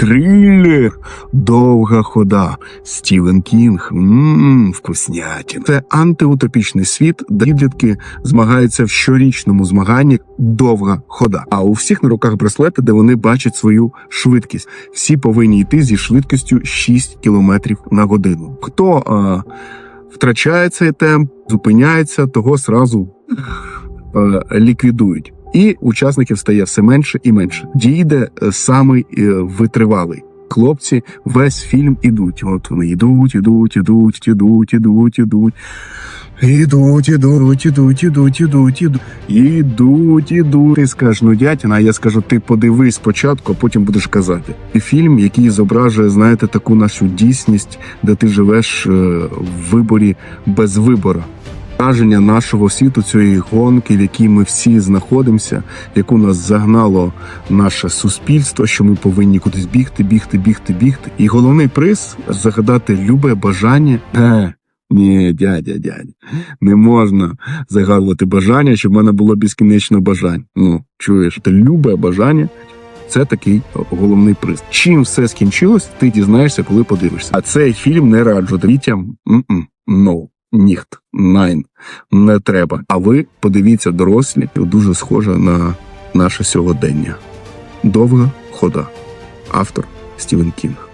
Трилер. Довга хода. Стівен Кінг. Ммм, вкуснятін. Це антиутопічний світ, де підлітки змагаються в щорічному змаганні довга хода. А у всіх на руках браслети, де вони бачать свою швидкість. Всі повинні йти зі швидкістю 6 км на годину. Хто а, втрачає цей темп, зупиняється, того сразу е, ліквідують. І учасників стає все менше і менше. Дійде е, самий е, витривалий. Хлопці весь фільм ідуть. От вони йдуть, ідуть, ідуть, ідуть, ідуть, ідуть. Ідуть, ідуть, ідуть, ідуть, ідуть, ідуть, ідуть, ідуть. Ти скажеш, ну дятіна, а я скажу, ти подивись спочатку, а потім будеш казати. І фільм, який зображує, знаєте, таку нашу дійсність, де ти живеш е, в виборі без вибору. Враження нашого світу цієї гонки, в якій ми всі знаходимося, яку нас загнало наше суспільство, що ми повинні кудись бігти, бігти, бігти, бігти. І головний приз загадати любе бажання. Е, ні, дядя, дядя, не можна загадувати бажання, щоб в мене було безкінечно бажань. Ну, чуєш, ти любе бажання. Це такий головний приз. Чим все скінчилось, ти дізнаєшся, коли подивишся. А цей фільм не раджу дітям. No. Ніхт, найн, не треба. А ви подивіться дорослі, дуже схоже на наше сьогодення. Довга хода. Автор Стівен Кінг.